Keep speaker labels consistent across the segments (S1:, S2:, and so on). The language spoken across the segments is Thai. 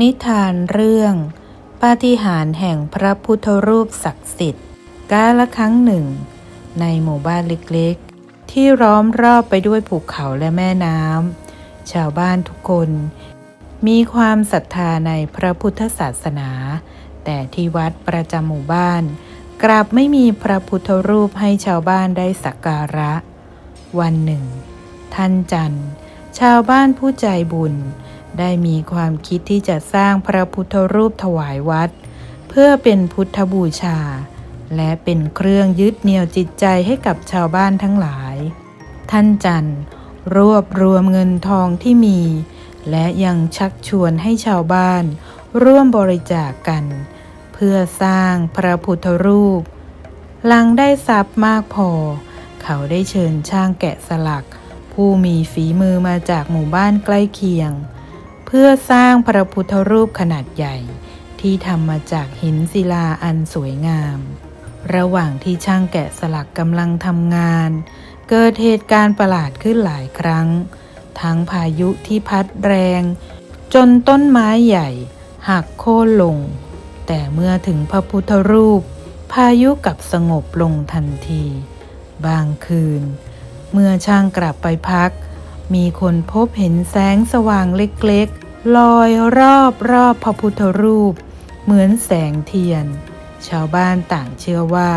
S1: นิทานเรื่อง ปาฏิหาริย์แห่งพระพุทธรูปศักดิ์สิทธิ์กาละครั้งหนึ่ง ในหมู่บ้านเล็กๆ ที่ล้อมรอบไปด้วยภูเขาและแม่น้ำชาวบ้านทุกคน มีความศรัทธาในพระพุทธศาสนา แต่ที่วัดประจำหมู่บ้าน กลับไม่มีพระพุทธรูปให้ชาวบ้านได้สักการะ วันหนึ่ง ท่านจันทร์ ชาวบ้านผู้ใจบุญ ได้มีความคิดที่จะสร้างพระพุทธรูปถวายวัด เพื่อเป็นพุทธบูชา และเป็นเครื่องยึดเหนี่ยวจิตใจให้กับชาวบ้านทั้งหลาย ท่านจันทร์รวบรวมเงินทองที่มี และยังชักชวนให้ชาวบ้าน ร่วมบริจาคกัน เพื่อสร้างพระพุทธรูป หลังได้ทรัพย์มากพอ เขาได้เชิญช่างแกะสลัก ผู้มีฝีมือมาจากหมู่บ้านใกล้เคียง พื่อสร้างพระพุทธรูปขนาดใหญ่ ที่ทำมาจากหินศิลาอันสวยงาม ระหว่างที่ช่างแกะสลักกำลังทำงาน เกิดเหตุการณ์ประหลาดขึ้นหลายครั้ง ทั้งพายุที่พัดแรง จนต้นไม้ใหญ่หักโค่นลง แต่เมื่อถึงพระพุทธรูป พายุกลับสงบลงทันที บางคืน เมื่อช่างกลับไปพัก มีคนพบเห็นแสงสว่างเล็กๆ ลอยรอบรอบพระพุทธรูป เหมือนแสงเทียน ชาวบ้านต่างเชื่อว่า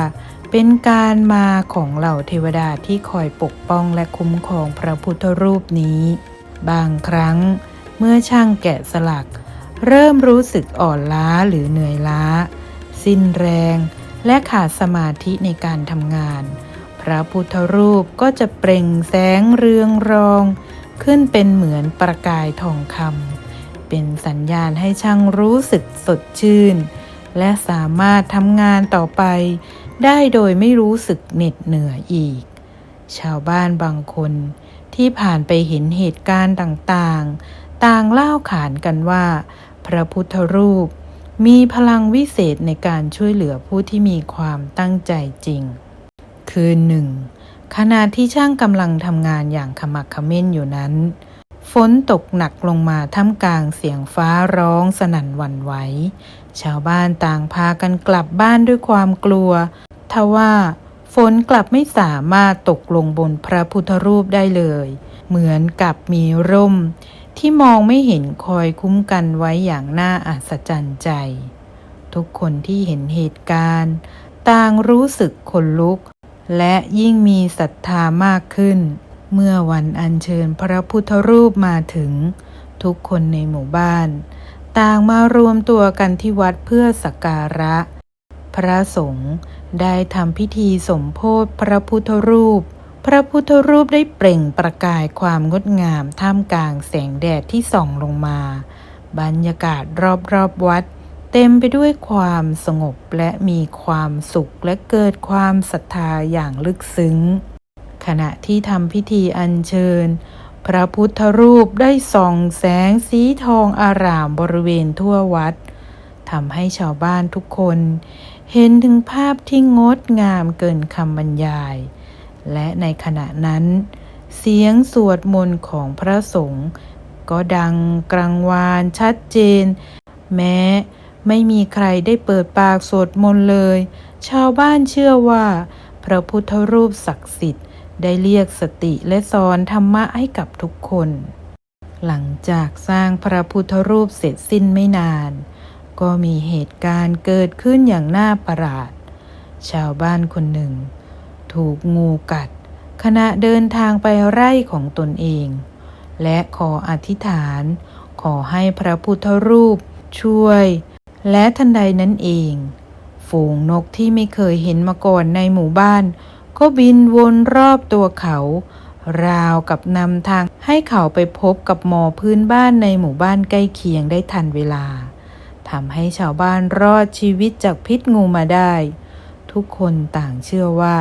S1: เป็นการมาของเหล่าเทวดาที่คอยปกป้องและคุ้มครองพระพุทธรูปนี้ บางครั้งเมื่อช่างแกะสลัก เริ่มรู้สึกอ่อนล้าหรือเหนื่อยล้า สิ้นแรงและขาดสมาธิในการทำงาน พระพุทธรูปก็จะเปล่งแสงเรืองรอง ขึ้นเป็นเหมือนประกายทองคำ เป็นสัญญาณให้ช่างรู้สึกสดชื่น และสามารถทำงานต่อไป ได้โดยไม่รู้สึกเหน็ดเหนื่อยอีก ชาวบ้านบางคนที่ผ่านไปเห็นเหตุการณ์ต่างๆ ต่างเล่าขานกันว่า พระพุทธรูปมีพลังวิเศษในการช่วยเหลือผู้ที่มีความตั้งใจจริง คืนหนึ่งขณะที่ช่างกำลังทำงานอย่างขมักขม้นอยู่นั้น ฝนตกหนักลงมาท่ามกลางเสียงฟ้าร้องสนั่นหวั่นไหว ชาวบ้านต่างพากันกลับบ้านด้วยความกลัว ทว่าฝนกลับไม่สามารถตกลงบนพระพุทธรูปได้เลย เหมือนกับมีร่ม ที่มองไม่เห็นคอยคุ้มกันไว้อย่างน่าอัศจรรย์ใจ ทุกคนที่เห็นเหตุการณ์ ต่างรู้สึกขนลุก และยิ่งมีศรัทธามากขึ้น เมื่อวันอัญเชิญพระพุทธรูปมาถึง ทุกคนในหมู่บ้าน ต่างมารวมตัวกันที่วัดเพื่อสักการะ พระสงฆ์ได้ทำพิธีสมโพธิพระพุทธรูป พระพุทธรูปได้เปล่งประกายความงดงามท่ามกลางแสงแดดที่ส่องลงมา บรรยากาศรอบๆวัดเต็มไปด้วยความสงบและมีความสุขและเกิดความศรัทธาอย่างลึกซึ้ง ขณะที่ทำพิธีอัญเชิญ พระพุทธรูปได้ส่องแสงสีทองอารามบริเวณทั่ววัดทำให้ชาวบ้านทุกคน เห็นถึงภาพที่งดงามเกินคำบรรยาย และในขณะนั้น เสียงสวดมนต์ของพระสงฆ์ก็ดังกลางวานชัดเจน แม้ไม่มีใครได้เปิดปากสวดมนต์เลย ชาวบ้านเชื่อว่า พระพุทธรูปศักดิ์สิทธิ์ ได้เรียกสติและสอนธรรมะให้กับทุกคน หลังจากสร้างพระพุทธรูปเสร็จสิ้นไม่นาน ก็มีเหตุการณ์เกิดขึ้นอย่างน่าประหลาด ชาวบ้านคนหนึ่ง ถูกงูกัด ขณะเดินทางไปไร่ของตนเอง และขออธิษฐาน ขอให้พระพุทธรูปช่วย และทันใดนั้นเอง ฝูงนกที่ไม่เคยเห็นมาก่อนในหมู่บ้าน ก็บินวนรอบตัวเขา ราวกับนำทางให้เขาไปพบกับหมอพื้นบ้านในหมู่บ้านใกล้เคียงได้ทันเวลาทำให้ชาวบ้านรอดชีวิตจากพิษงูมาได้ ทุกคนต่างเชื่อว่า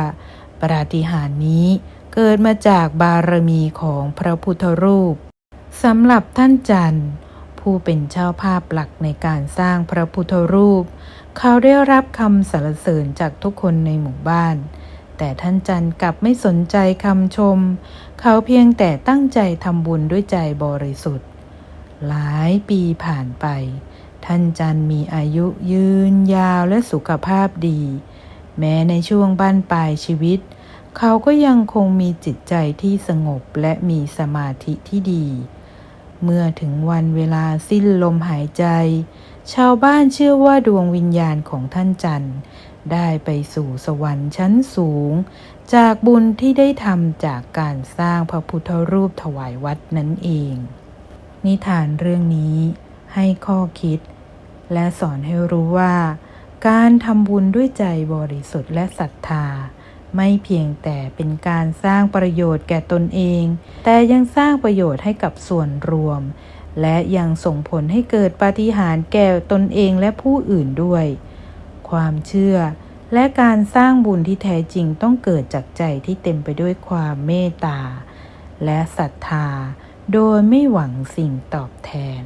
S1: ปาฏิหาริย์นี้เกิดมาจากบารมีของพระพุทธรูปสำหรับท่านจันทร์ ผู้เป็นเจ้าภาพหลักในการสร้างพระพุทธรูป เขาได้รับคำสรรเสริญจากทุกคนในหมู่บ้าน แต่ท่านจันทร์กลับไม่สนใจคำชม เขาเพียงแต่ตั้งใจทำบุญด้วยใจบริสุทธิ์ หลายปีผ่านไป ท่านจันมีอายุยืนยาวและสุขภาพดี แม้ในช่วงบ้านปลายชีวิต เขาก็ยังคงมีจิตใจที่สงบและมีสมาธิที่ดี เมื่อถึงวันเวลาสิ้นลมหายใจ ชาวบ้านเชื่อว่าดวงวิญญาณของท่านจันทร์ ได้ไปสู่สวรรค์ชั้นสูง จากบุญที่ได้ทำจากการสร้างพระพุทธรูปถวายวัดนั่นเอง นิทานเรื่องนี้ให้ข้อคิด และสอนให้รู้ว่า การทำบุญด้วยใจบริสุทธิ์และศรัทธา ไม่เพียงแต่เป็นการสร้างประโยชน์แก่ตนเอง แต่ยังสร้างประโยชน์ให้กับส่วนรวม และยังส่งผลให้เกิดปาฏิหาริย์แก่ตนเองและผู้อื่นด้วย ความเชื่อ และการสร้างบุญที่แท้จริงต้องเกิดจากใจที่เต็มไปด้วยความเมตตา และศรัทธา โดยไม่หวังสิ่งตอบแทน